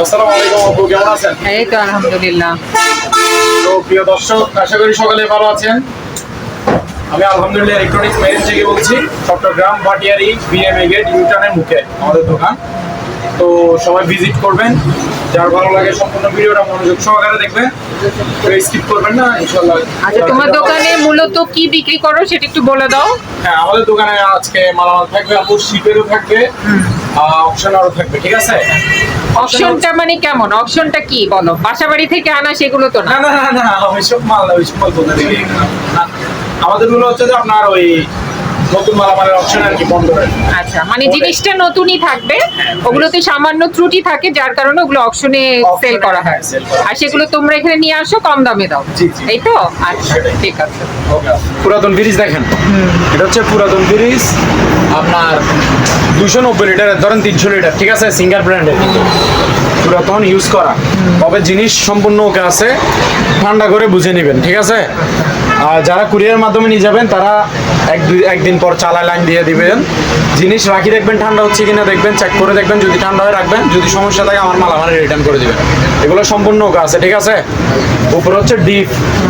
আসসালামু আলাইকুম আপু কেমন আছেন? এই তো আলহামদুলিল্লাহ। তো প্রিয় দর্শক আশা করি সকালে ভালো আছেন। আমি আলহামদুলিল্লাহ ইলেকট্রনিক্স ম্যারেজ থেকে বলছি চট্টগ্রাম ভাটিয়ারি বিএমএ গেট ইউটার্নের মুখে আমাদের দোকান। তো সবাই ভিজিট করবেন যার ভালো লাগে সম্পূর্ণ ভিডিওটা মনোযোগ সহকারে দেখবেন। স্কিপ করবেন না আচ্ছা তোমার দোকানে মূলত কি বিক্রি করো সেটা একটু বলে দাও। হ্যাঁ আমাদের দোকানে আজকে মালামাল থাকবে আপু শিপেরও থাকবে অপশনারও থাকবে ঠিক আছে? অপশনটা মানে কেমন অপশনটা কি বলো বাসা বাড়ি থেকে আনা সেগুলো তো না না না না না ওইসব মাল ওইসব মাল তো না আমাদেরগুলো হচ্ছে যে আপনার ওই নতুন মালামালের অপশন আর কি বন্ধ আচ্ছা মানে জিনিসটা নতুনই থাকবে ওগুলোতে সামান্য ত্রুটি থাকে যার কারণে ওগুলো অপশনে সেল করা হয়। আর সেগুলো তোমরা এখানে নিয়ে আসো কম দামে দাও। এই তো? আচ্ছা ঠিক আছে। পুরাতন ব্রিজ দেখেন। এটা হচ্ছে পুরাতন ব্রিজ। আপনার দুশো নব্বই লিটারের ধরেন তিনশো লিটার ঠিক আছে? সিঙ্গার ব্র্যান্ডের পুরাতন ইউজ করা। তবে জিনিস সম্পূর্ণ ওকে আছে ঠান্ডা করে বুঝে নেবেন ঠিক আছে? আর যারা কুরিয়ার মাধ্যমে নিয়ে যাবেন তারা এক দুই একদিন পর চালা লাইন দিয়ে দিবেন। জিনিস রাখি দেখবেন ঠান্ডা হচ্ছে কিনা দেখবেন চেক করে দেখবেন যদি ঠান্ডা হয়ে রাখবেন যদি সমস্যা থাকে আমার মাল আমার রিটার্ন করে দিবেন। এগুলো সম্পূর্ণ ওকে আছে ঠিক আছে? উপরে হচ্ছে ডিপ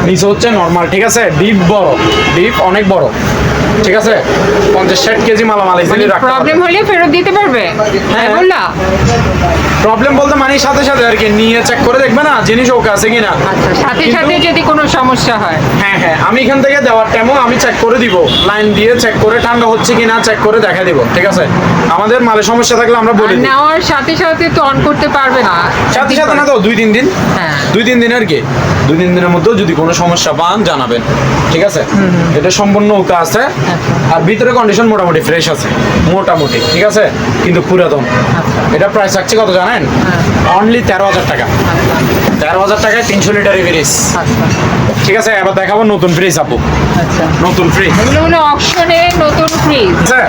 নিচে হচ্ছে নর্মাল ঠিক আছে? ডিপ বড় ডিপ অনেক বড় ঠিক আছে? পঞ্চাশ ষাট কেজি মালামাল প্রবলেম হলে ফেরত দিতে পারবে? হ্যাঁ। প্রবলেম বলতে মানে সাথে সাথে আর কি নিয়ে চেক করে দেখবে না জিনিস ওকে আছে কিনা। আচ্ছা সাথে সাথে যদি কোনো সমস্যা হয়? হ্যাঁ হ্যাঁ আমি এখান থেকে দেওয়ার টাইমও আমি চেক করে দিব। লাইন দিয়ে চেক করে ঠান্ডা হচ্ছে কিনা চেক করে দেখা দিব ঠিক আছে? আমাদের মালে সমস্যা থাকলে আমরা বলি। নেওয়ার সাথে সাথে তো অন করতে পারবে না। সাথে সাথে না তো দুই তিন দিন? হ্যাঁ। দুই তিন দিন আর কি। দুই তিন দিনের মধ্যেও যদি কোনো সমস্যা পান জানাবেন। ঠিক আছে? এটা সম্পূর্ণ উকা আছে। আর ভিতরে কন্ডিশন মোটামুটি ফ্রেশ আছে। মোটামুটি ঠিক আছে? কিন্তু পুরাতন। এটা প্রাইস থাকছে কত জানেন? অনলি তেরো হাজার টাকা। তেরো হাজার টাকায় তিনশো লিটার ফ্রিজ আচ্ছা। ঠিক আছে এবার দেখাবো নতুন ফ্রিজ আপু। আচ্ছা। নতুন ফ্রিজ এগুলো হলো অপশনে নতুন ফ্রিজ আছে?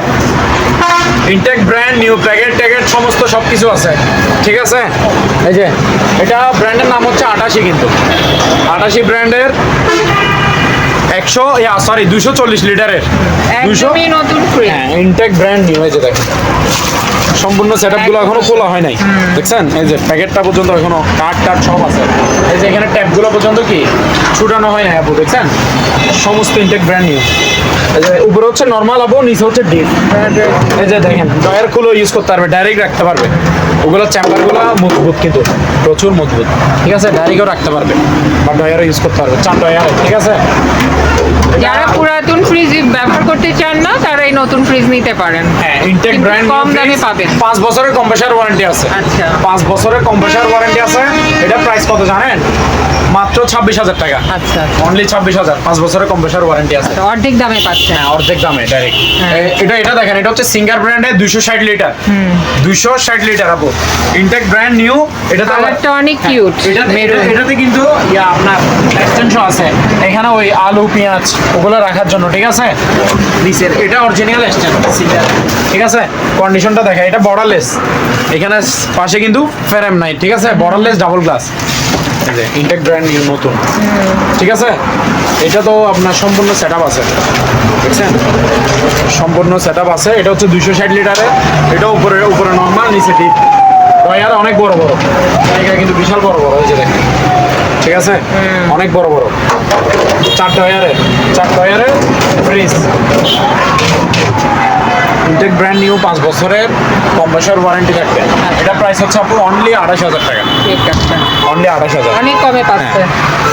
ইনটেক ব্র্যান্ড নিউ প্যাকেট ট্যাকেট সমস্ত সব কিছু আছে। ঠিক আছে? এই যে এটা ব্র্যান্ডের নাম হচ্ছে আটাশি কিন্তু। আটাশি ব্র্যান্ডের একশো ইয়া সরি দুশো চল্লিশ লিটারের। দুশো নতুন ফ্রিজ হ্যাঁ ইনটেক ব্র্যান্ড নিউ যে দেখেন। সম্পূর্ণ সেট আপগুলো এখনও খোলা হয় নাই। দেখছেন? এই যে প্যাকেটটা পর্যন্ত এখনও কাঠ টাট সব আছে। এই যে এখানে ট্যাপগুলো পর্যন্ত কি ছুটানো হয় না আপু দেখছেন? সমস্ত ইনটেক ব্র্যান্ড নিউ উপরে হচ্ছে নর্মাল আপু নিচে হচ্ছে ডিপ এই যে দেখেন ডয়ারগুলো ইউজ করতে পারবে ডাইরেক্ট রাখতে পারবে। ওগুলো চ্যাম্বারগুলো মজবুত কিন্তু প্রচুর মজবুত। ঠিক আছে? ডাইরেক্টও রাখতে পারবে। বা ডয়ারও ইউজ করতে পারবে। চার ডয়ারে ঠিক আছে? যারা পুরাতন ফ্রিজ ব্যবহার করতে চান না তারা এই নতুন ফ্রিজ নিতে পারেন। হ্যাঁ ইনটেক ব্র্যান্ড কম দামে পাবেন। পাঁচ বছরের কম্প্রেসার ওয়ারেন্টি আছে। আচ্ছা। পাঁচ বছরের কম্প্রেসার ওয়ারেন্টি আছে। এটা প্রাইস কত জানেন? মাত্র ছাব্বিশ হাজার টাকা। আচ্ছা অনলি ছাব্বিশ হাজার পাঁচ বছরের কম্প্রেসার ওয়ারেন্টি আছে। অর্ধেক দামে পাচ্ছেন। হ্যাঁ অর্ধেক দামে ডাইরেক্ট হ্যাঁ। এটা এটা দেখেন এটা হচ্ছে সিঙ্গার ব্র্যান্ডের দুইশো ষাট লিটার দুইশো ষাট লিটার আপু। ইনটেক ব্র্যান্ড নিউ এটা কালারটা অনেক হ্যাঁ, কিউট এটা- এটাতে কিন্তু ইয়া আপনার এক্সটেনশন আছে। এখানে ওই আলু পেঁয়াজ ওগুলো রাখার জন্য ঠিক আছে? নিচের এটা অরিজিনাল এক্সটেনশন ঠিক আছে? কন্ডিশনটা দেখা এটা বর্ডারলেস এখানে পাশে কিন্তু ফেরেম নাই ঠিক আছে? বর্ডারলেস ডাবল গ্লাস যে ইনটেক ব্র্যান্ড নিউ নতুন। ঠিক আছে? এটা তো আপনার সম্পূর্ণ সেট আছে। দেখছেন? সম্পূর্ণ সেট আছে। এটা হচ্ছে দুইশো ষাট লিটারের। এটা উপরে উপরে নর্মাল নিচে ডিপ ডয়ার অনেক বড় বড়। জায়গা কিন্তু বিশাল বড় বড় হয়েছে দেখেন। ঠিক আছে? অনেক বড় বড়। চার ডয়ারের চার ডয়ারের ফ্রিজ ইনটেক ব্র্যান্ড নিউ পাঁচ বছরের কম্প্রেসার ওয়ারেন্টি থাকবে। এটা প্রাইস হচ্ছে আপু অনলি আঠাশ হাজার টাকা। অনলি আঠাশ হাজার। অনেক কমে পাচ্ছে।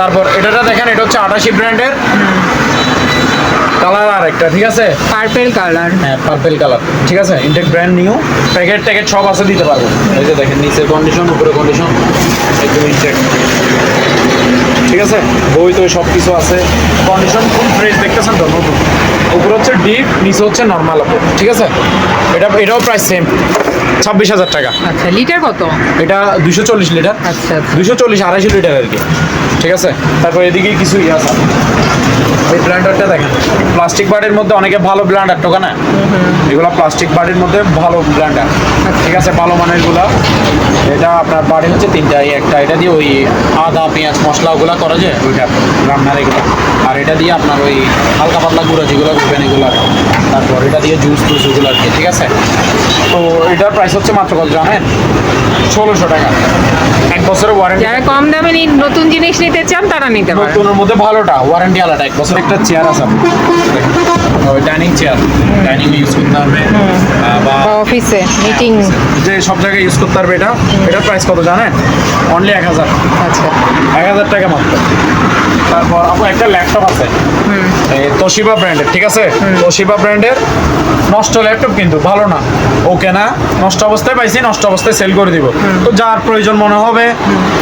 তারপর এটাটা দেখেন এটা হচ্ছে আটাশি ব্র্যান্ডের কালার আর একটা ঠিক আছে? পার্পেল কালার হ্যাঁ পার্পেল কালার ঠিক আছে? ইনটেক ব্র্যান্ড নিউ প্যাকেট ট্যাকেট সব আছে দিতে পারব। এই যে দেখেন নিচের কন্ডিশন উপরে কন্ডিশন একদম ইনটেক ঠিক আছে? বই তো সব কিছু আছে। কন্ডিশন খুব ফ্রেশ দেখতেছেন তো? নতুন। উপরে হচ্ছে ডিপ নিচে হচ্ছে নর্মাল আপু। ঠিক আছে? এটা এটাও প্রাইস সেম ছাব্বিশ হাজার টাকা। আচ্ছা লিটার কত? এটা দুশো চল্লিশ লিটার আচ্ছা দুশো চল্লিশ আড়াইশো লিটার আর কি। ঠিক আছে? তারপর এদিকে কিছু ইয়ে আছে। এই ব্ল্যান্ডারটা দেখেন। প্লাস্টিক বাড়ির মধ্যে অনেকে ভালো ব্ল্যান্ডার টোকা না এগুলো প্লাস্টিক বাড়ির মধ্যে ভালো ব্ল্যান্ডার ঠিক আছে? ভালো মানেরগুলা এটা আপনার বাড়ি হচ্ছে তিনটা। এই একটা এটা দিয়ে ওই আদা পেঁয়াজ মশলা ওগুলো যেগুলো করা যায়? ওইটা রান্নার এগুলো। আর এটা দিয়ে আপনার ওই হালকা পাতলা গুঁড়ো যেগুলো করবেন এগুলো তারপর এটা দিয়ে জুস টুস এগুলো আর কি ঠিক আছে? তো এটার প্রাইস হচ্ছে মাত্র কত জানেন? ষোলোশো টাকা। এক বছরের ওয়ারেন্টি যারা কম দামে নতুন জিনিস নিতে চান তারা নিতে পারেন। নতুনের মধ্যে ভালোটা ওয়ারেন্টি আলাদা এক বছর একটা চেয়ার আছে ডাইনিং চেয়ার ডাইনিং ইউজ করতে পারবে আহ, বা অফিসে মিটিং যে সব জায়গায় ইউজ করতে পারবে এটা। এটার প্রাইস কত জানেন? অনলি এক হাজার। আচ্ছা। এক হাজার টাকা মাত্র। তারপর আপু একটা ল্যাপটপ আছে। তোশিবা ব্র্যান্ডের ঠিক আছে? তোশিবা ব্র্যান্ডের নষ্ট ল্যাপটপ কিন্তু ভালো না। ওকে না? নষ্ট অবস্থায় পাইছি নষ্ট অবস্থায় সেল করে দিব। তো যার প্রয়োজন মনে হবে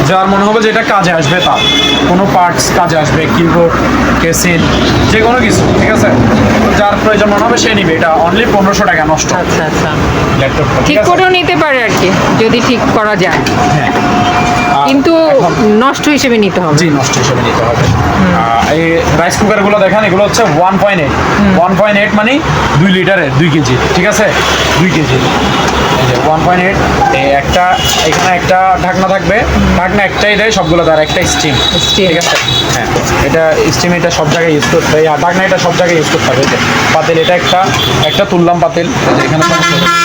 যার মনে হবে যে এটা কাজে আসবে তার। কোনো পার্টস কাজে আসবে কিবোর্ড কেসিন যে কোনো কিছু ঠিক আছে? যার প্রয়োজন মনে হবে সে নিবে। এটা অনলি পনেরোশো টাকা নষ্ট। আচ্ছা আচ্ছা। ল্যাপটপ ঠিক করেও নিতে পারে আর কি যদি ঠিক করা যায়। হ্যাঁ। কিন্তু নষ্ট হিসেবে নিতে হবে। জি নষ্ট হিসেবে নিতে হবে। এই রাইস কুকারগুলো দেখেন এগুলো হচ্ছে one point eight one point eight মানে দুই লিটারের দুই কেজি ঠিক আছে? দুই কেজি। এই যে ওয়ান পয়েন্ট এইট একটা এখানে একটা ঢাকনা থাকবে। ঢাকনা একটাই দেয় সবগুলো তার একটা স্টিম ঠিক আছে? হ্যাঁ এটা স্টিম এটা সব জায়গায় ইউজ করতে হবে আর ঢাকনা এটা সব জায়গায় ইউজ করতে হবে। পাতিল এটা একটা একটা তুললাম পাতিল। এখানে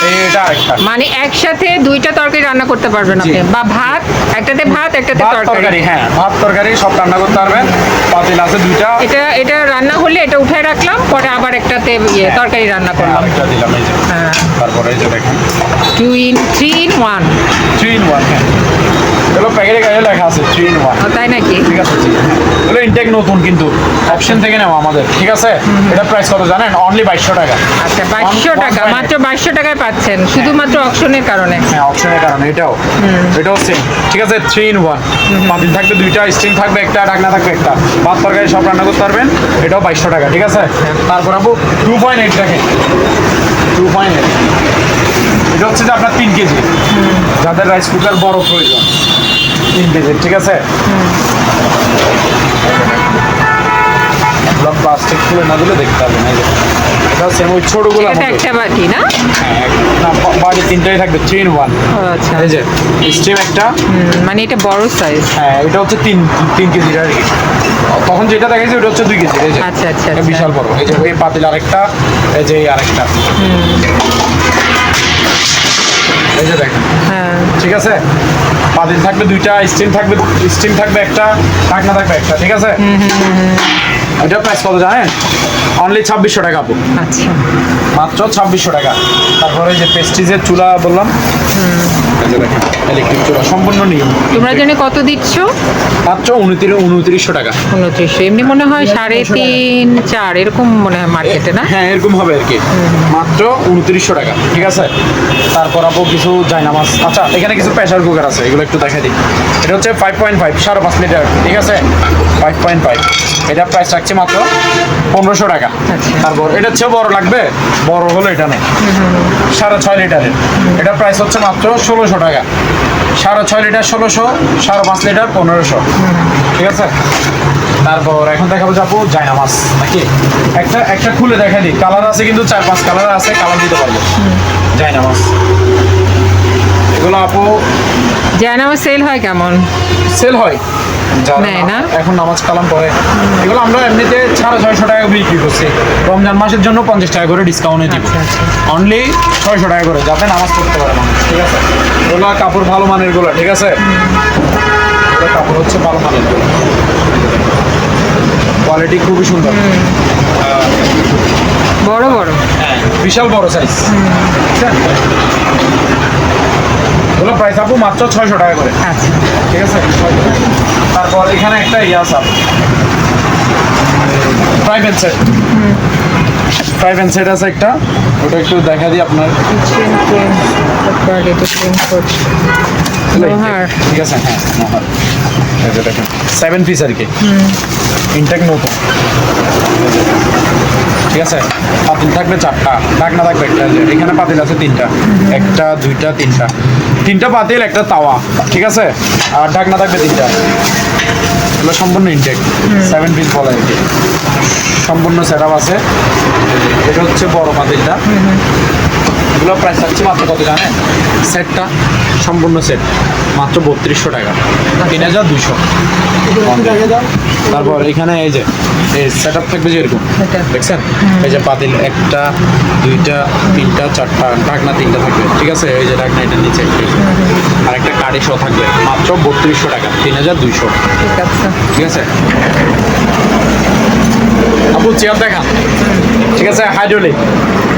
এই এটা আরেকটা। মানে একসাথে দুইটা তরকারি রান্না করতে পারবেন আপনি। বা ভাত একটাতে ভাত একটাতে তরকারি। হ্যাঁ ভাত তরকারি সব রান্না করতে পারবেন পাতিল আছে দুইটা। এটা এটা রান্না হলে এটা উঠে রাখলাম পরে আবার একটাতে ইয়ে হ্যাঁ। তরকারি রান্না হ্যাঁ, করলাম। আরেকটা দিলাম এই যে। হ্যাঁ। তারপরে এই যে দেখেন। Two in three in one three in one হ্যাঁ। এগুলো প্যাকেটে গায়ে লেখা আছে থ্রি ইন ওয়ান তাই নাকি? ঠিক আছে এগুলো ইনটেক নতুন কিন্তু। অপশন থেকে নেওয়া আমাদের ঠিক আছে? এটা প্রাইস কত জানেন? অনলি বাইশশো টাকা। আচ্ছা বাইশশো টাকা মাত্র বাইশশো টাকায় পাচ্ছেন শুধুমাত্র অপশনের কারণে। হ্যাঁ অপশনের কারণে এটাও। এটাও সেম ঠিক আছে থ্রি ওয়ান পাতিল থাকবে দুইটা স্টিং থাকবে একটা ঢাকনা থাকবে একটা। ভাত তরকারি সব রান্না করতে পারবেন, এটাও বাইশশো টাকা, ঠিক আছে? তারপর আপু টু পয়েন্ট এইট দেখেন। টু পয়েন্ট এইট এটা হচ্ছে যে আপনার তিন কেজি। যাদের রাইস কুকার বড় প্রয়োজন, তিন কেজি, ঠিক আছে? প্লাস্টিক খুলে না দিলে দেখতে পাবেন এই যে। এটা সেম ওই ছোটগুলো এটা একটা বাটি না? হ্যাঁ, না বাড়ি তিনটাই থাকবে থ্রি ইন ওয়ান আচ্ছা। এই যে স্টিম একটা। মানে এটা বড় সাইজ হ্যাঁ এটা হচ্ছে তিন তিন কেজির আর কি। তখন যেটা দেখেছি ওটা হচ্ছে দুই কেজির এই যে। আচ্ছা, আচ্ছা, আচ্ছা। বিশাল বড়। এই যে এই পাতিল আরেকটা এই যে আরেকটা। এই যে দেখেন। হ্যাঁ। ঠিক আছে? পাতিল থাকবে দুইটা স্টিম থাকবে স্টিম থাকবে একটা ঢাকনা থাকবে একটা ঠিক আছে? এটা প্রাইস কত জানেন? অনলি ছাব্বিশশো টাকা আপু। আচ্ছা। মাত্র ছাব্বিশশো টাকা। তারপরে যে পেস্টিজের চুলা বললাম। এই যে দেখেন ইলেকট্রিক চুলা। সম্পূর্ণ নিয়ম। তোমরা জানি কত দিচ্ছ? মাত্র উনত্রিশ উনত্রিশশো টাকা। উনত্রিশশো। এমনি মনে হয় সাড়ে তিন চার এরকম মনে হয় মার্কেটে না? হ্যাঁ এরকম হবে আর কি। মাত্র উনত্রিশশো টাকা। ঠিক আছে? তারপর আপু কিছু জায়নামাজ আচ্ছা এখানে কিছু প্রেশার কুকার আছে। এগুলো একটু দেখা দিই। এটা হচ্ছে ফাইভ পয়েন্ট ফাইভ সাড়ে পাঁচ লিটার ঠিক আছে? ফাইভ পয়েন্ট ফাইভ এটা প্রাইস রাখছে মাত্র পনেরোশো টাকা। আচ্ছা। তারপর এটা হচ্ছে বড় লাগবে? বড় হলো এটা নেই। সাড়ে ছয় লিটারের। এটা প্রাইস হচ্ছে মাত্র ষোলোশো টাকা। সাড়ে ছয় লিটার ষোলোশো সাড়ে পাঁচ লিটার পনেরোশো। ঠিক আছে? তারপর এখন দেখাবো যাব জায়না মাছ নাকি? একটা একটা খুলে দেখা দিই। কালার আছে কিন্তু চার পাঁচ কালার আছে কালার দিতে পারব। জায়না মাছ এগুলো আপু জায়নামা সেল হয় কেমন? সেল হয়। নেয় না? এখন নামাজ কালাম পরে এগুলো আমরা এমনিতে সাড়ে ছয়শো টাকা বিক্রি করছি। রমজান মাসের জন্য পঞ্চাশ টাকা করে ডিসকাউন্টে দিব। আচ্ছা, আচ্ছা। অনলি ছয়শো টাকা করে যাতে নামাজ পড়তে পারে মানুষ ঠিক আছে? এগুলো কাপড় ভালো মানেরগুলো ঠিক আছে? কাপড় হচ্ছে ভালো মানের কোয়ালিটি খুবই সুন্দর। বড় বড়। হ্যাঁ বিশাল বড় সাইজ এগুলো প্রাইস আপু মাত্র ছয়শো টাকা করে। আচ্ছা। ঠিক আছে? তারপর এখানে একটা ইয়ে আছে প্রাইভেট সেট প্রাইভেট সেট আছে একটা। ওটা একটু দেখা দিই আপনার। ঠিক আছে হ্যাঁ দেখেন সেভেন পিস আর কি। ইনটেক নতুন। ঠিক আছে? পাতিল থাকবে চারটা ঢাকনা থাকবে একটা। এখানে পাতিল আছে তিনটা। একটা দুইটা তিনটা। তিনটা পাতিল একটা তাওয়া, ঠিক আছে? আর ঢাকনা থাকবে তিনটা। এগুলো সম্পূর্ণ ইনটেক সেভেন পিস বলা সম্পূর্ণ সেট আছে। এটা হচ্ছে বড় পাতিলটা এগুলো প্রাইস থাকছে মাত্র কত জানেন? সেটটা সম্পূর্ণ সেট মাত্র বত্রিশশো টাকা। তিন হাজার দুশো তারপর এখানে এই যে এই সেট আপ থাকবে যে এরকম দেখছেন? এই যে পাতিল একটা দুইটা তিনটা চারটা ঢাকনা তিনটা থাকবে ঠিক আছে? এই যে ঢাকনা এটার নিচে আর একটা কাঠি শো থাকবে মাত্র বত্রিশশো টাকা তিন হাজার দুইশো। ঠিক আছে। ঠিক আছে? আপু চেয়ার দেখান। ঠিক আছে হাইড্রোলিক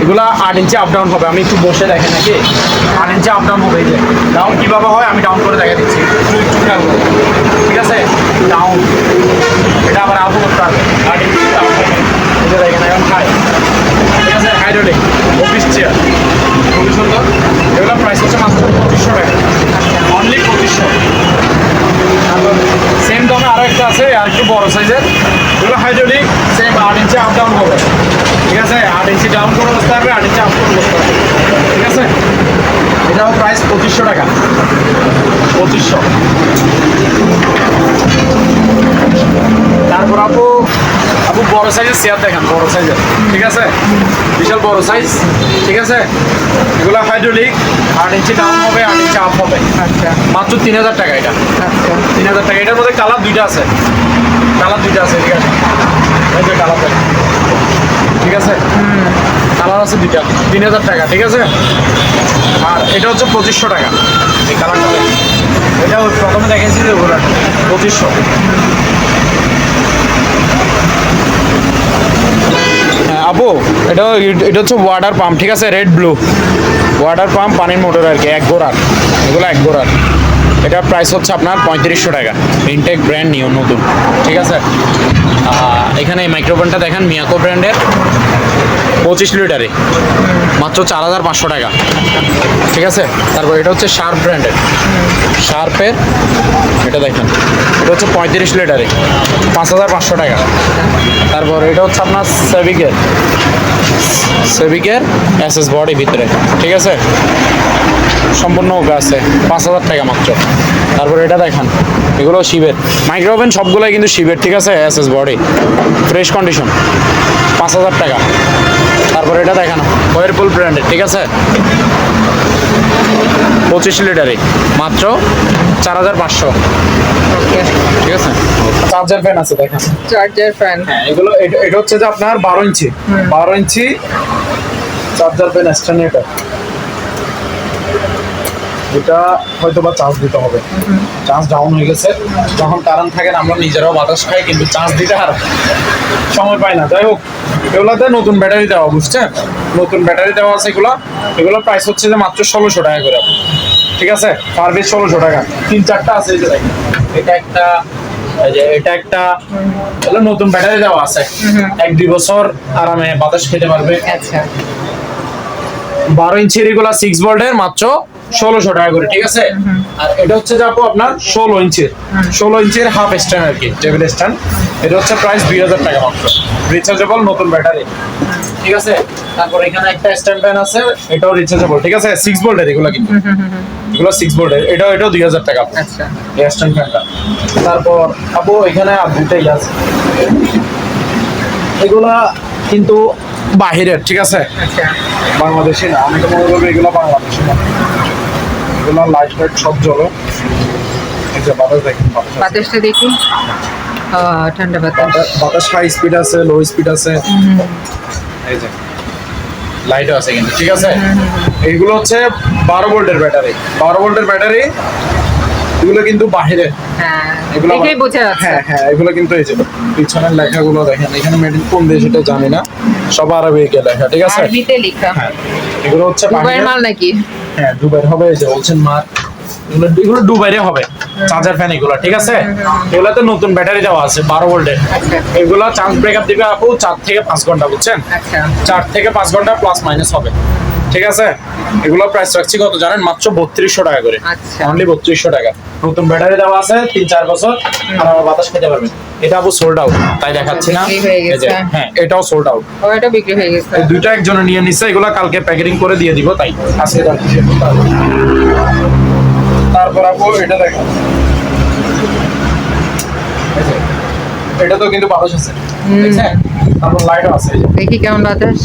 এগুলা আট ইঞ্চি আপ ডাউন হবে। আমি একটু বসে দেখেন নাকি? আট ইঞ্চি আপ ডাউন হবে যে। ডাউন কীভাবে হয় আমি ডাউন করে দেখা দিচ্ছি। একটু একটু ঠিক আছে? ডাউন এটা আবার আপু করতে হবে। আট ইঞ্চি ডাউন এই দেখেন, এখন হাই ঠিক আছে? হাইড্রোলিক অফিস চেয়ার খুবই সুন্দর এগুলো প্রাইস হচ্ছে মাত্র পঁচিশশো টাকা। অনলি পঁচিশশো। সেম দামে আরও একটা আছে, আর একটু বড় সাইজের হাইড্রোলিক সেম আট ইঞ্চি আপ ডাউন হবে ঠিক আছে? আট ইঞ্চি ডাউন করে বসতে হবে আট ইঞ্চি আপ করে বসতে হবে ঠিক আছে? এটাও প্রাইস পঁচিশশো টাকা। পঁচিশশো। তারপর আপু আপু বড় সাইজের চেয়ার দেখেন বড় সাইজের ঠিক আছে? বিশাল বড় সাইজ ঠিক আছে? এগুলো হাইড্রোলিক আট ইঞ্চি ডাউন হবে আট ইঞ্চি আপ হবে। আচ্ছা। মাত্র তিন হাজার টাকা এটা। আচ্ছা। তিন হাজার টাকা। এটার মধ্যে কালার দুইটা আছে। কালার দুইটা আছে, ঠিক আছে? এই যে কালার ঠিক আছে? কালার আছে দুইটা, তিন হাজার টাকা, ঠিক আছে? আর এটা হচ্ছে পঁচিশশো টাকা। এই কালারটা এটা প্রথমে দেখেছি যে ওগুলো পঁচিশশো। হ্যাঁ আপু, এটা এটা হচ্ছে ওয়াটার পাম্প ঠিক আছে? রেড ব্লু ওয়াটার পাম্প পানির মোটর আর কি, এক গোড়ার। এগুলো এক গোড়ার। এটার প্রাইস হচ্ছে আপনার পঁয়ত্রিশশো টাকা। ইনটেক ব্র্যান্ড নিও নতুন। ঠিক আছে? এখানে এই মাইক্রোফোনটা দেখেন মিয়াকো ব্র্যান্ডের পঁচিশ লিটারে মাত্র চার হাজার পাঁচশো টাকা। ঠিক আছে? তারপর এটা হচ্ছে শার্প ব্র্যান্ডের শার্পের এটা দেখেন। এটা হচ্ছে পঁয়ত্রিশ লিটারে পাঁচ হাজার পাঁচশো টাকা। তারপর এটা হচ্ছে আপনার সেভিকের সেভিকের এস এস বডি ভিতরে। ঠিক আছে? সম্পূর্ণ ওকে আছে পাঁচ হাজার টাকা মাত্র। তারপর এটা দেখান এগুলো শিবের। মাইক্রো ওভেন সবগুলোই কিন্তু শিবের ঠিক আছে? S S body fresh condition পাঁচ হাজার টাকা। তারপর এটা দেখানো ওয়ারপুল ব্র্যান্ডের ঠিক আছে? পঁচিশ লিটারে। মাত্র চার হাজার পাঁচশো। ঠিক আছে? চার্জার ফ্যান আছে দেখেন। চার্জার ফ্যান হ্যাঁ এগুলো এটা হচ্ছে যে আপনার বারো ইঞ্চি। বারো ইঞ্চি চার্জার পেন স্ট্যান্ডার্ড এটা হয়তো বা চার্জ দিতে হবে। চার্জ ডাউন হয়ে গেছে। যখন কারেন্ট থাকে না আমরা নিজেরাও বাতাস খাই কিন্তু চার্জ দিতে আর সময় পাই না। যাই হোক এগুলোতে নতুন ব্যাটারি দেওয়া বুঝছেন? নতুন ব্যাটারি দেওয়া আছে এগুলো। এগুলোর প্রাইস হচ্ছে যে মাত্র ষোলোশো টাকা করে। ঠিক আছে? পার পিস ষোলোশো টাকা। তিন চারটা আছে এই যে এটা একটা এটা একটা নতুন ব্যাটারি দেওয়া আছে। এক দুই বছর আরামে বাতাস খেতে পারবে। আচ্ছা। বারো ইঞ্চির এগুলা সিক্স ভোল্টের মাত্র ষোলোশো টাকা করে ঠিক আছে? আর এটা হচ্ছে যাব আপনার ষোলো ইঞ্চির। ষোলো ইঞ্চির হাফ স্ট্যান্ড আর কি টেবিল স্ট্যান্ড এটা হচ্ছে প্রাইস দুই হাজার টাকা মাত্র। রিচার্জেবল নতুন ব্যাটারি ঠিক আছে? তারপর এখানে একটা স্ট্যান্ড ফ্যান আছে এটাও রিচার্জেবল ঠিক আছে? সিক্স ভোল্টের এগুলো কিন্তু। এগুলো সিক্স ভোল্টের এটাও এটাও দুই হাজার টাকা। আচ্ছা। এই স্ট্যান্ড ফ্যানটা তারপর আপু এখানে আর দুইটাই আছে। এগুলা কিন্তু বাহিরের ঠিক আছে? আচ্ছা। বাংলাদেশি না আমি তো মনে করব এগুলো বাংলাদেশি না। এগুলো লাইট লাইট সব জ্বলে। এই যে বাতাস দেখেন বাতাসটা দেখি ও, ঠান্ডা বাতাস। বাতাস- হাই স্পিড আছে লো স্পিড আছে। এই যে লাইটও আছে কিন্তু ঠিক আছে? এইগুলো হচ্ছে বারো ভোল্টের ব্যাটারি। বারো ভোল্টের ব্যাটারি এগুলো কিন্তু বাহিরে। হ্যাঁ এগুলো বোঝা যাচ্ছে। হ্যাঁ হ্যাঁ এগুলো কিন্তু এই যে পিছনের লেখাগুলো দেখেন এখানে মেড ইন কোন দেশ এটা জানি না। সব আরবিকে লেখা ঠিক আছে? আরবিতে লেখা। হ্যাঁ এগুলো হচ্ছে বাহিরের- মাল নাকি? হ্যাঁ দুবাইয়ের হবে এই যে বলছেন মার এগুলো এগুলো দুবাইরে হবে। চার্জার ফ্যান এগুলো ঠিক আছে? এগুলোতে নতুন ব্যাটারি দেওয়া আছে বারো ভোল্টের। এগুলো চার্জ ব্রেকআপ দিবে আপু চার থেকে পাঁচ ঘণ্টা বুঝছেন? আচ্ছা। চার থেকে পাঁচ ঘণ্টা প্লাস মাইনাস হবে। ঠিক আছে? এগুলো প্রাইস রাখছি কত জানেন? মাত্র বত্রিশশো টাকা করে। আচ্ছা। অনলি বত্রিশশো টাকা। নতুন ব্যাটারি দেওয়া আছে তিন চার বছর আর আমার বাতাস খেতে পারবেন। এটা আপু সোল্ড আউট তাই দেখাচ্ছি না। হয়ে এই যে, গেছে। হ্যাঁ এটাও সোল্ড আউট ও এটা বিক্রি হয়ে গেছে। এই দুইটা একজনে নিয়ে নিচ্ছে এগুলো কালকে প্যাকেটিং করে দিয়ে দিব তাই। আজকে। তারপর আপু এটা দেখো এটা তো কিন্তু বাতাস আছে। দেখছেন? তারপর লাইটও আছে দেখি কেমন বাতাস।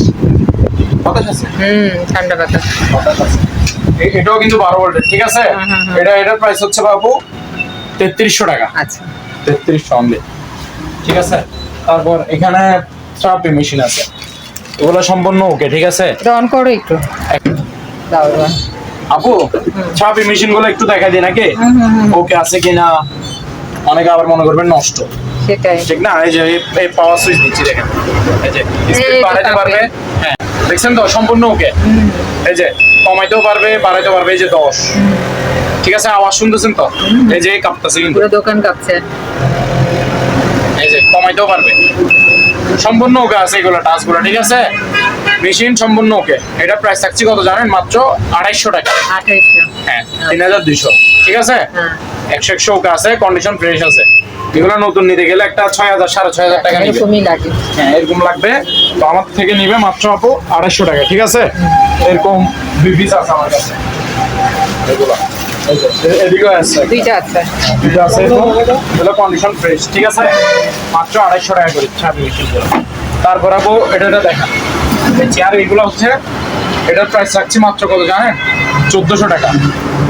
বাতাস আছে? হুম ঠান্ডা বাতাস। বাতাস আছে। এটাও কিন্তু বারো ভোল্টের ঠিক আছে? হুম, হুম, হুম। এটা এটার প্রাইস হচ্ছে বাবু তেত্রিশশো টাকা। আচ্ছা। তেত্রিশশো অনলি ঠিক আছে? তারপর এখানে ট্রাপি মেশিন আছে। এগুলো সম্পূর্ণ ওকে ঠিক আছে? অন করো একটু। দাও দাও। আপু ট্রাপি মেশিনগুলো একটু দেখা দিই নাকি। ওকে আছে কিনা? অনেকে আবার মনে করবেন নষ্ট। সেটাই। ঠিক না? এই যে এই- পাওয়ার সুইচ দিচ্ছি দেখেন। এই যে স্পিড। পারবে? হ্যাঁ। দেখছেন তো সম্পূর্ণ ওকে। এই যে কমাইতেও পারবে বাড়াইতে পারবে এই যে দশ। ঠিক আছে আওয়াজ শুনতেছেন তো? এই যে কাঁপতেছে কিন্তু। দোকান কাঁপছে। এই যে কমাইতেও পারবে। সম্পূর্ণ ওকে আছে এগুলো টাচগুলো ঠিক আছে? মেশিন সম্পূর্ণ ওকে। এটা প্রাইস থাকছে কত জানেন? মাত্র আড়াইশো টাকা। আঠাইশো। হ্যাঁ তিন হাজার দুইশো। ঠিক আছে? হ্যাঁ। একশো একশো ওকে আছে কন্ডিশন ফ্রেশ আছে। এগুলো নতুন নিতে গেলে একটা ছয় হাজার সাড়ে ছয় হাজার টাকা নিবে। এরকমই লাগে। হ্যাঁ এরকম লাগবে। তো আমার থেকে নিবে মাত্র আপু আড়াইশো টাকা ঠিক আছে? এরকম বিবিস আছে আমার কাছে। এগুলো। আছে। দুইটা আছে। এগুলো কন্ডিশন ফ্রেশ ঠিক আছে? মাত্র আড়াইশো টাকা করে ছাবি তারপর আপু এটা এটা দেখা। চেয়ার এগুলো হচ্ছে এটার প্রাইস রাখছি মাত্র কত জানেন? চোদ্দশো টাকা।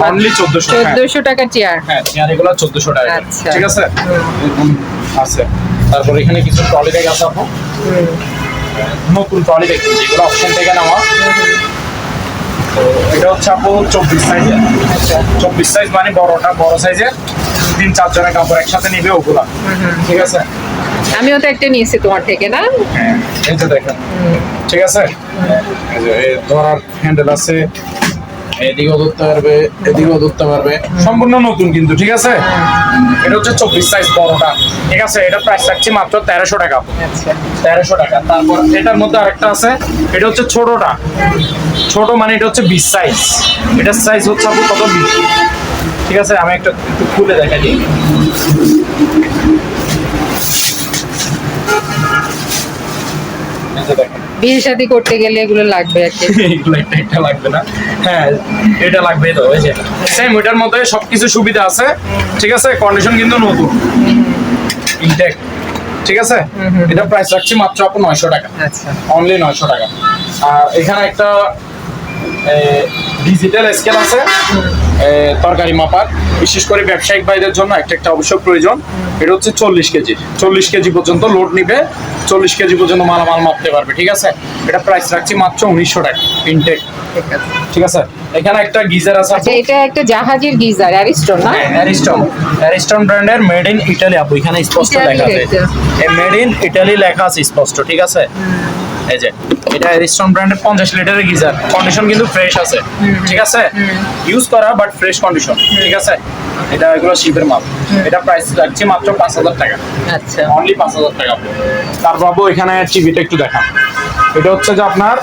অনলি চোদ্দশো চোদ্দশো টাকা চেয়ার হ্যাঁ চেয়ার এগুলো চোদ্দশো টাকা আচ্ছা। ঠিক আছে? আছে। তারপর এখানে কিছু ট্রলি ব্যাগ আছে আপু। নতুন ট্রলি ব্যাগ যেগুলো অপশন থেকে নেওয়া। তো এটা হচ্ছে আপু চব্বিশ সাইজের আচ্ছা। চব্বিশ সাইজ মানে বড়টা বড় সাইজের তিন চারজনের কাপড় একসাথে নিবে ওগুলা। ঠিক আছে? আমিও তো একটা নিয়েছি তোমার থেকে না? হ্যাঁ এই দেখেন। ঠিক আছে? এই ধরার হ্যান্ডেল আছে। এদিকেও ধরতে পারবে এদিকেও ধরতে পারবে। সম্পূর্ণ নতুন কিন্তু ঠিক আছে? এটা হচ্ছে চব্বিশ সাইজ বড়টা। ঠিক আছে এটা প্রাইস রাখছি মাত্র তেরোশো টাকা। আচ্ছা। তেরোশো টাকা। তারপর এটার মধ্যে আরেকটা আছে এটা হচ্ছে ছোটটা। ছোট মানে এটা হচ্ছে বিশ সাইজ এটার সাইজ হচ্ছে আপু কত বিশ? ঠিক আছে আমি একটা একটু খুলে দেখা দিই। দেখেন। বিয়ে শাদী করতে গেলে এগুলো লাগবে আর কি। এগুলো একটা একটা লাগবে না। হ্যাঁ এটা লাগবে তো ওই যে। সেম ওইটার মধ্যে সবকিছু সুবিধা আছে। ঠিক আছে কন্ডিশন কিন্তু নতুন। ইনটেক ঠিক আছে। এটা প্রাইস রাখছি মাত্র আপনার নয়শো টাকা। আচ্ছা। অনলি নয়শো টাকা। আর এখানে একটা ডিজিটাল স্কেল আছে তরকারি মাপার। বিশেষ করে ব্যবসায়িক ভাইদের জন্য একটা একটা অবশ্য প্রয়োজন। এটা হচ্ছে চল্লিশ কেজি। চল্লিশ কেজি পর্যন্ত লোড নিবে। চল্লিশ কেজি পর্যন্ত মালামাল মাপতে পারবে ঠিক আছে? এটা প্রাইস রাখছি মাত্র উনিশশো টাকা ইনটেক ঠিক আছে। এখানে একটা গিজার আছে আচ্ছা এটা একটা জাহাজের গিজার অ্যারিস্টন না? অ্যারিস্টন অ্যারিস্টন ব্র্যান্ডের মেড ইন ইটালি আপু এখানে স্পষ্ট লেখা আছে। মেড ইন ইটালি লেখা আছে স্পষ্ট ঠিক আছে? এই যে এটা অ্যারিস্টন ব্র্যান্ডের পঞ্চাশ লিটারের গিজার। কন্ডিশন কিন্তু ফ্রেশ আছে। ঠিক আছে? ইউজ করা বাট ফ্রেশ কন্ডিশন ঠিক আছে? এটা এগুলো শিপের মাল। এটা প্রাইস রাখছি মাত্র পাঁচ হাজার টাকা। আচ্ছা। অনলি পাঁচ হাজার টাকা। তার বাবু এখানে টিভিটা একটু দেখান এটা হচ্ছে যে আপনার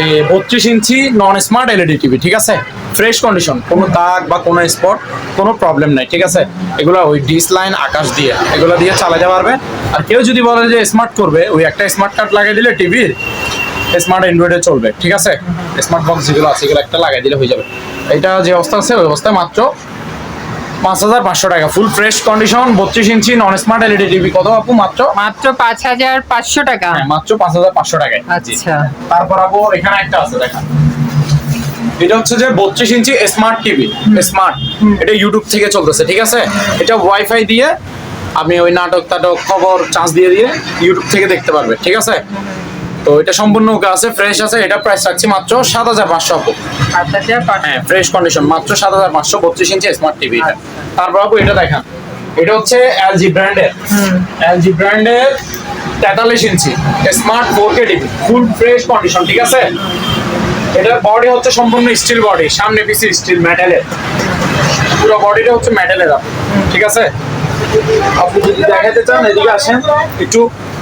এই বত্রিশ inch non smart LED TV ঠিক আছে? ফ্রেশ কন্ডিশন কোনো দাগ বা কোনো স্পট কোনো প্রবলেম নাই ঠিক আছে? এগুলো ওই ডিস লাইন আকাশ দিয়ে এগুলো দিয়ে চালাতে পারবে। আর কেউ যদি বলে যে স্মার্ট করবে ওই একটা স্মার্ট কার্ড লাগিয়ে দিলে টিভির স্মার্ট অ্যান্ড্রয়েডে চলবে ঠিক আছে? স্মার্ট বক্স যেগুলো আছে এগুলো একটা লাগিয়ে দিলে হয়ে যাবে। এটা যে অবস্থা আছে ওই অবস্থায় মাত্র পাঁচ হাজার পাঁচশো টাকা ফুল ফ্রেশ কন্ডিশন বত্রিশ inch non smart LED TV কত আপু মাত্র? মাত্র পাঁচ হাজার পাঁচশো টাকা। হ্যাঁ মাত্র পাঁচ হাজার পাঁচশো টাকায়। আচ্ছা। তারপর আপু এখানে একটা আছে দেখা। এটা হচ্ছে যে বত্রিশ ইঞ্চি স্মার্ট টিভি স্মার্ট এটা ইউটিউব থেকে চলতেছে ঠিক আছে? এটা ওয়াইফাই দিয়ে আপনি ওই নাটক টাটক খবর চার্জ দিয়ে দিয়ে ইউটিউব থেকে দেখতে পারবে ঠিক আছে? তো এটা সম্পূর্ণ ওকে আছে ফ্রেশ আছে এটা প্রাইস রাখছি মাত্র সাত হাজার পাঁচশো। আপু হ্যাঁ ফ্রেশ কন্ডিশন মাত্র সাত হাজার পাঁচশো বত্রিশ ইঞ্চি স্মার্ট টিভি এটা তারপর আপু এটা দেখান। এটা হচ্ছে এলজি ব্র্যান্ডের এলজি ব্র্যান্ডের তেতাল্লিশ inch smart four K TV full fresh condition ঠিক আছে? এটার বডি হচ্ছে সম্পূর্ণ স্টিল বডি সামনে পিছে স্টিল মেটালের পুরো বডিটা হচ্ছে মেটালের ঠিক আছে? আপনি যদি দেখাতে চান, এদিকে আসেন, একটু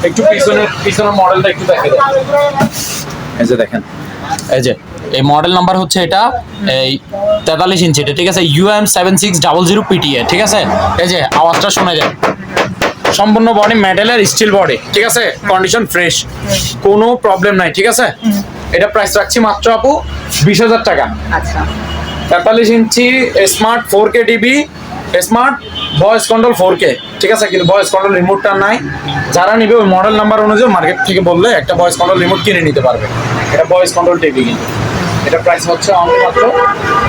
একটু পিছনের পিছনের মডেলটা একটু দেখে দেন। এই যে দেখেন, এই যে, এই মডেল নাম্বার হচ্ছে এটা, এই তেতাল্লিশ ইঞ্চি এটা, ঠিক আছে? UM seven six double zero PTA ঠিক আছে? এই যে, আওয়াজটা শোনা যায়। সম্পূর্ণ বডি মেটালের স্টিল বডি ঠিক আছে? কন্ডিশন ফ্রেশ কোনো প্রবলেম নাই, ঠিক আছে? এটা প্রাইস রাখছি মাত্র আপু বিশ হাজার টাকা। আচ্ছা। তেতাল্লিশ inch smart four K TV smart voice control four K ঠিক আছে কিন্তু ভয়েস কন্ট্রোল রিমোটটা নাই। যারা নিবে ওই মডেল নাম্বার অনুযায়ী মার্কেট থেকে বললে একটা ভয়েস কন্ট্রোল রিমোট কিনে নিতে পারবে। এটা ভয়েস কন্ট্রোল টিভি কিন্তু। এটা প্রাইস হচ্ছে অনলি মাত্র।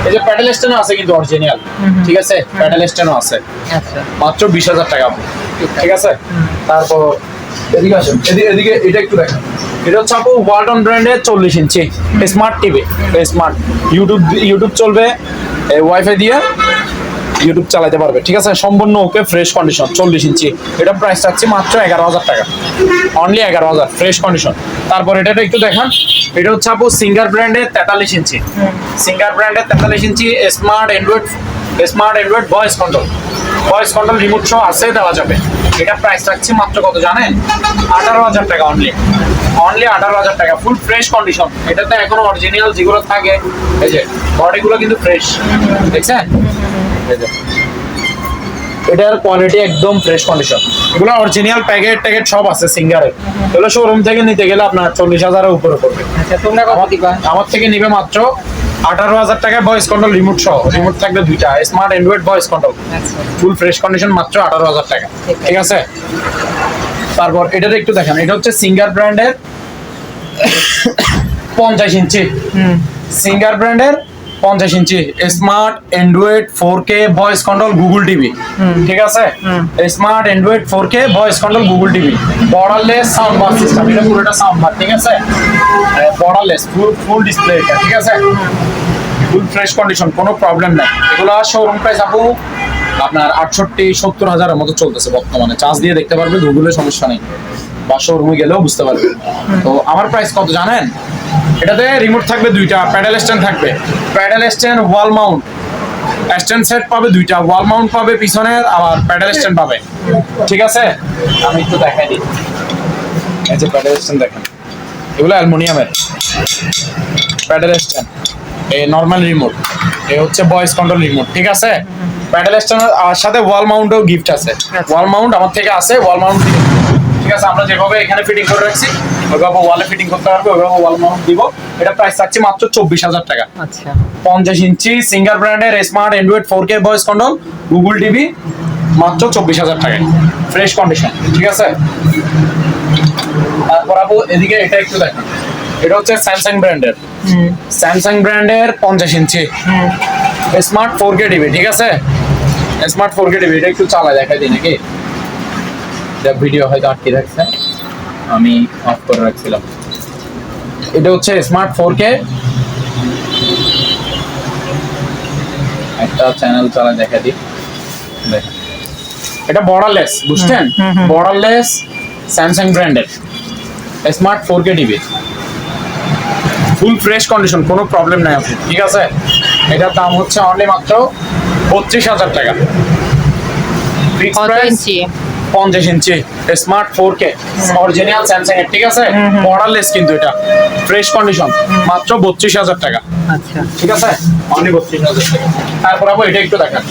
এই যে প্যাডেল স্ট্যান্ডও আছে কিন্তু অরিজিনাল ঠিক আছে প্যাডেল স্ট্যান্ডও আছে। আচ্ছা। মাত্র বিশ হাজার টাকা ঠিক আছে। তারপর এদিকে আসেন। এদিকে এদিকে এটা একটু দেখেন। এটা হচ্ছে আপু ওয়ালটন ব্র্যান্ডের চল্লিশ inch. Smart TV smart YouTube YouTube চলবে ওয়াইফাই দিয়ে ইউটিউব চালাতে পারবে, ঠিক আছে? সম্পূর্ণ ওকে ফ্রেশ কন্ডিশন চল্লিশ ইঞ্চি। এটা প্রাইস চাচ্ছি মাত্র এগারো হাজার টাকা। অনলি এগারো হাজার ফ্রেশ কন্ডিশন তারপর এটা একটু দেখান। এটা হচ্ছে আপু সিঙ্গার ব্র্যান্ডের তেতাল্লিশ ইঞ্চি। সিঙ্গার ব্র্যান্ডের তেতাল্লিশ inch smart Android smart Android voice control voice control remote সহ আছে দেওয়া যাবে। এটা প্রাইস রাখছি মাত্র কত জানেন? আঠারো হাজার টাকা অনলি অনলি আঠারো হাজার টাকা। ফুল ফ্রেশ কন্ডিশন এটাতে এখনও অরিজিনাল যেগুলো থাকে এই যে বডিগুলো কিন্তু ফ্রেশ দেখছেন? এই যে। এটার কোয়ালিটি একদম ফ্রেশ কন্ডিশন এগুলো অরিজিনাল প্যাকেট ট্যাকেট সব আছে সিঙ্গারের এগুলো শোরুম থেকে নিতে গেলে আপনার চল্লিশ হাজারের উপরে পড়বে। আচ্ছা তোমরা কত দিবা? আমার থেকে নিবে মাত্র আঠারো হাজার টাকায় ভয়েস কন্ট্রোল রিমোট সহ। রিমোট থাকবে দুইটা। Smart Android voice control full fresh condition মাত্র আঠারো হাজার টাকা। ঠিক আছে। তারপর এটাতে একটু দেখেন। এটা হচ্ছে সিঙ্গার ব্র্যান্ডের পঞ্চাশ ইঞ্চি। হুম। সিঙ্গার ব্র্যান্ডের পঞ্চাশ inch smart Android four K voice control Google TV ঠিক আছে? Smart Android four K voice control Google TV borderless sound bar system এটা পুরোটা সাউন্ড বার ঠিক আছে? বর্ডারলেস ফুল ফুল ডিসপ্লে এটা ঠিক আছে? ফুল ফ্রেশ কন্ডিশন কোনো প্রবলেম নাই। এগুলো শোরুম প্রাইস আপু আপনার আটষট্টি সত্তর হাজারের মতো চলতেছে বর্তমানে। চার্জ দিয়ে দেখতে পারবে গুগলের সমস্যা নেই। বা শোরুমে গেলেও বুঝতে পারবে। তো আমার প্রাইস কত জানেন? এটাতে রিমোট থাকবে দুইটা প্যাডেল স্ট্যান্ড থাকবে। Pedestal stand wall mount stand set পাবে দুইটা ওয়াল মাউন্ট পাবে পিছনে আবার প্যাডেল স্ট্যান্ড পাবে। ঠিক আছে? আমি একটু দেখাই দিই। এই যে প্যাডেল স্ট্যান্ড দেখেন। এগুলো অ্যালুমিনিয়ামের। প্যাডেল স্ট্যান্ড এই নর্মাল রিমোট এই হচ্ছে ভয়েস কন্ট্রোল রিমোট ঠিক আছে? প্যাডেল স্ট্যান্ড আর সাথে ওয়াল মাউন্টও গিফট আছে। ওয়াল মাউন্ট আমার থেকে আছে ওয়াল মাউন্ট ঠিক আছে? আমরা যেভাবে এখানে ফিটিং করে রাখছি ওইভাবে ওয়ালে ফিটিং করতে পারবে ওইভাবে ওয়াল মাউন্ট দিব। এটা প্রাইস থাকছে মাত্র চব্বিশ হাজার টাকা। আচ্ছা। পঞ্চাশ ইঞ্চি সিঙ্গার ব্র্যান্ডের smart Android four K voice control Google TV মাত্র চব্বিশ হাজার টাকায়। ফ্রেশ কন্ডিশন ঠিক আছে? তারপর আপু এদিকে এটা একটু দেখেন। এটা হচ্ছে স্যামসাং ব্র্যান্ডের স্যামসাং ব্র্যান্ডের পঞ্চাশ inch. Smart four K TV ঠিক আছে? স্মার্ট ফোর কে টিভি এটা একটু চালা দেখাই দিই নাকি? ভিডিও হয়তো আটকে রাখছে। আমি অফ করে রাখছিলাম। এটা হচ্ছে স্মার্ট ফোর কে একটা চ্যানেল চালা দেখা দিই। দেখেন এটা বর্ডারলেস বুঝছেন। বর্ডারলেস স্যামসাং ব্র্যান্ডের smart four K TV full fresh condition কোনো প্রবলেম নাই আপনি ঠিক আছে? এটার দাম হচ্ছে অনলি মাত্র বত্রিশ হাজার টাকা। ফিক্স প্রাইস পঞ্চাশ inch smart four K original Samsung এর ঠিক আছে? বর্ডারলেস কিন্তু এটা। ফ্রেশ কন্ডিশন মাত্র বত্রিশ হাজার টাকা। আচ্ছা। ঠিক আছে? অনলি বত্রিশ হাজার টাকা। তারপর আবার এটা একটু দেখান।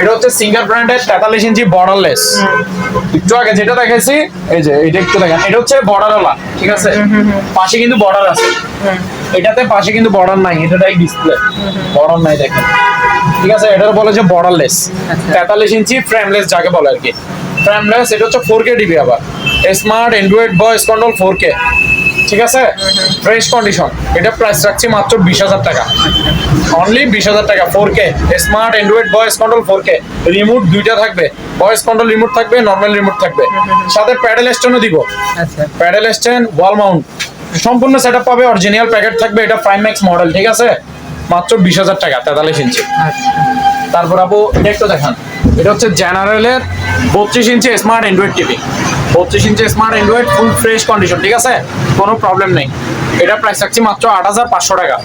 এটা হচ্ছে সিঙ্গার ব্র্যান্ডের তেতাল্লিশ ইঞ্চি বর্ডারলেস একটু আগে যেটা দেখাইছি এই যে এটা একটু দেখেন। এটা হচ্ছে বর্ডারওয়ালা ঠিক আছে? পাশে কিন্তু বর্ডার আছে। এটাতে পাশে কিন্তু বর্ডার নাই এটাটাই ডিসপ্লে বর্ডার নাই দেখেন। ঠিক আছে? এটার বলে যে বর্ডারলেস আচ্ছা। তেতাল্লিশ ইঞ্চি ফ্রেমলেস যাকে বলে আর কি। ফ্রেমলেস এটা হচ্ছে ফোর কে ডিবি আবার। Smart Android voice control four K ঠিক আছে? ফ্রেশ কন্ডিশন এটা প্রাইস রাখছি মাত্র বিশ হাজার টাকা। অনলি বিশ হাজার টাকা four K smart Android voice control four K remote দুইটা থাকবে। ভয়েস কন্ট্রোল রিমোট থাকবে নর্মাল রিমোট থাকবে। সাথে প্যাডেল স্ট্যান্ডও দিব। প্যাডেল স্ট্যান্ড ওয়াল মাউন্ট সম্পূর্ণ সেটআপ পাবে অরিজিনাল প্যাকেট থাকবে এটা প্রাইম ম্যাক্স মডেল ঠিক আছে? মাত্র বিশ হাজার টাকা তেতাল্লিশ ইঞ্চি। আচ্ছা। তারপর আপু এটা একটু দেখান। এটা হচ্ছে জেনারেলের বত্রিশ ইঞ্চি স্মার্ট অ্যান্ড্রয়েড টিভি বত্রিশ inch smart Android full fresh condition ঠিক আছে? কোনো প্রবলেম নেই। এটা প্রাইস রাখছি মাত্র আট হাজার পাঁচশো টাকা।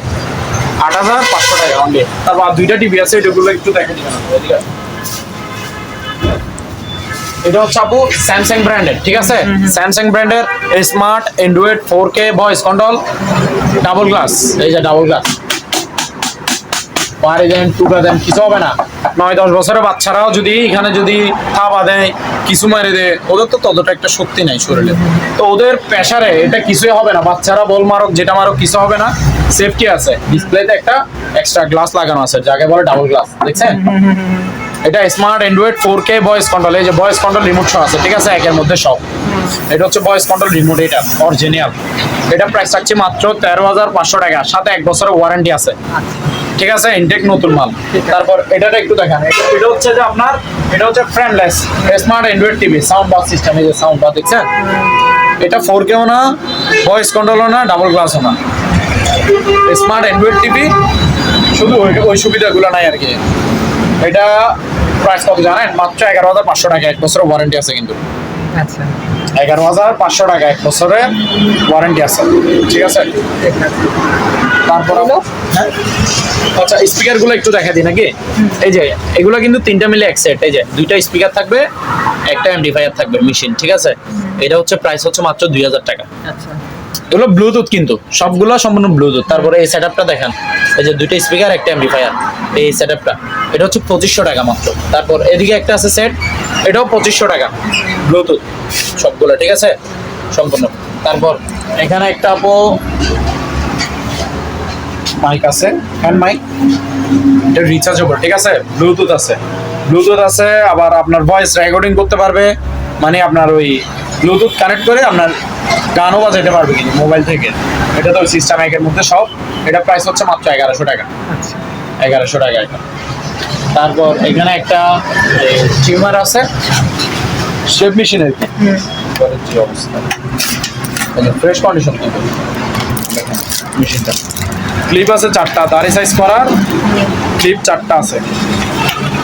আট হাজার পাঁচশো টাকা অনলি তারপর আর দুইটা টিভি আছে এটাগুলো একটু দেখে। এটা হচ্ছে আপু স্যামসাং ব্র্যান্ডের ঠিক আছে? স্যামসাং ব্র্যান্ডের smart Android four K voice control double glass এই যে ডাবল গ্লাস পারে দেন টুকা দেন, কিছু হবে না। নয়, দশ বছরের বাচ্চারাও যদি এখানে যদি দেয়, কিছু দেয়, ওদের তো ততটা একটা শক্তি নাই শরীরে। তো ওদের প্রেশারে এটা কিছুই হবে না। বাচ্চারা বল মারক, যেটা মারক, কিছু হবে না। সেফটি আছে। ডিসপ্লেতে একটা এক্সট্রা গ্লাস লাগানো আছে, যাকে বলে ডাবল গ্লাস দেখছেন? এটা smart Android four K voice control এই যে ভয়েস কন্ট্রোল রিমোট সহ আছে, ঠিক আছে? একের মধ্যে সব। এটা হচ্ছে ভয়েস কন্ট্রোল রিমোট এটা অরিজিনাল এটা প্রাইস থাকছে মাত্র তেরো হাজার পাঁচশো টাকা, সাথে এক বছরের ওয়ারেন্টি আছে। ঠিক আছে? ইনটেক নতুন মাল। তারপর এটাটা একটু দেখান। এটা- হচ্ছে যে আপনার এটা হচ্ছে frameless smart Android TV sound box system এই যে সাউন্ড বক্স দেখছেন? এটা ফোর কেও না ভয়েস কন্ট্রোলও না ডাবল গ্লাসও না। স্মার্ট অ্যান্ড্রয়েড টিভি শুধু ওই ওই সুবিধাগুলো নাই আর কি। এটা প্রাইস কত জানেন? মাত্র এগারো হাজার পাঁচশো টাকা, এক বছরের ওয়ারেন্টি আছে কিন্তু। আচ্ছা। এগারো হাজার পাঁচশো টাকা এক বছরের ওয়ারেন্টি আছে। ঠিক আছে? তারপর? আচ্ছা স্পিকারগুলো একটু দেখা দিই নাকি? এই যে এগুলো কিন্তু তিনটা মিলে এক সেট এই যে দুইটা স্পিকার থাকবে একটা এমপ্লিফায়ার থাকবে মেশিন ঠিক আছে? এটা হচ্ছে প্রাইস হচ্ছে মাত্র দুই হাজার টাকা। আচ্ছা। এগুলো ব্লুটুথ কিন্তু, সবগুলো সম্পূর্ণ ব্লুটুথ তারপরে এই সেটআপটা দেখেন, এই যে দুইটা স্পিকার একটা অ্যাম্পলিফায়ার এই সেটআপটা এটা হচ্ছে পঁচিশশো টাকা মাত্র। তারপর এদিকে একটা আছে সেট এটাও পঁচিশশো টাকা। ব্লুটুথ সবগুলো, ঠিক আছে? সম্পূর্ণ। তারপর এখানে একটা আপু মাইক আছে হ্যান্ড মাইক এটা রিচার্জেবল ঠিক আছে? ব্লুটুথ আছে। ব্লুটুথ আছে, আবার আপনার ভয়েস রেকর্ডিং করতে পারবে। মানে আপনার ওই ব্লুটুথ কানেক্ট করে আপনার গানও বাজাতে পারবে কিন্তু মোবাইল থেকে। এটা তো সিস্টেম একের মধ্যে সব। এটা প্রাইস হচ্ছে মাত্র এগারোশো টাকা। আচ্ছা। এগারোশো টাকা এটা। তারপর এখানে একটা টিউমার আছে। শেপ মেশিনের কি অবস্থা? ফ্রেশ কন্ডিশন কিন্তু। মেশিনটা ক্লিপ আছে চারটা দাড়ি সাইজ করার। ক্লিপ চারটা আছে।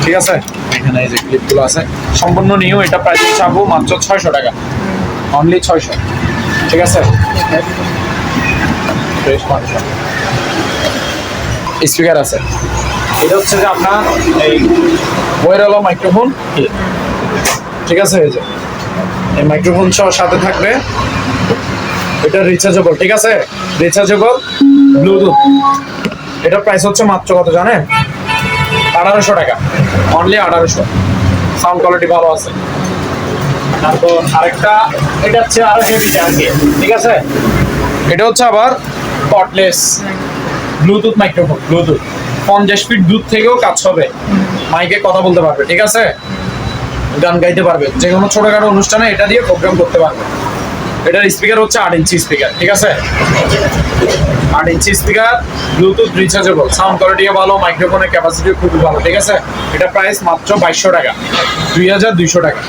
ঠিক আছে? এখানে এই যে ক্লিপগুলো আছে, সম্পূর্ণ নিউ এটা প্রাইস হচ্ছে আপু মাত্র ছয়শো টাকা। অনলি ছয়শো। ঠিক আছে? স্পিকার আছে। এটা হচ্ছে যে আপনার এই ওয়ারওয়ালা মাইক্রোফোন ঠিক আছে? এই যে। এই মাইক্রোফোন সহ সাথে থাকবে। এটা রিচার্জেবল ঠিক আছে? রিচার্জেবল ব্লুটুথ এটা প্রাইস হচ্ছে মাত্র কত জানেন? আঠারোশো টাকা। অনলি আঠারোশো। সাউন্ড কোয়ালিটি ভালো আছে। তারপর আরেকটা, এটা হচ্ছে আরও হেভিটা আর ঠিক আছে? এটা হচ্ছে আবার কটলেস ব্লুটুথ মাইক্রোফোন ব্লুটুথ পঞ্চাশ ফিট দূর থেকেও কাজ হবে। মাইকে কথা বলতে পারবে, ঠিক আছে? গান গাইতে পারবে। যে কোনো ছোটখাটো অনুষ্ঠানে এটা দিয়ে প্রোগ্রাম করতে পারবে। এটার স্পিকার হচ্ছে আট ইঞ্চি স্পিকার ঠিক আছে? আট inch speaker Bluetooth rechargeable sound quality ভালো মাইক্রোফোনের খুবই ভালো, ঠিক আছে? এটা প্রাইস মাত্র বাইশশো টাকা, দুই হাজার দুইশো টাকা।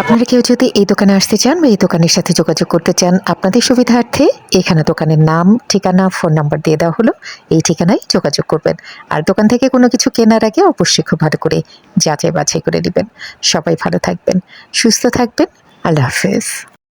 আপনারা কেউ যদি এই দোকানে আসতে চান বা এই দোকানের সাথে যোগাযোগ করতে চান, আপনাদের সুবিধার্থে এখানে দোকানের নাম, ঠিকানা, ফোন নাম্বার দিয়ে দেওয়া হলো। এই ঠিকানায় যোগাযোগ করবেন। আর দোকান থেকে কোনো কিছু কেনার আগে অবশ্যই খুব ভালো করে যাচাই বাছাই করে নেবেন। সবাই ভালো থাকবেন, সুস্থ থাকবেন। আল্লাহ হাফেজ।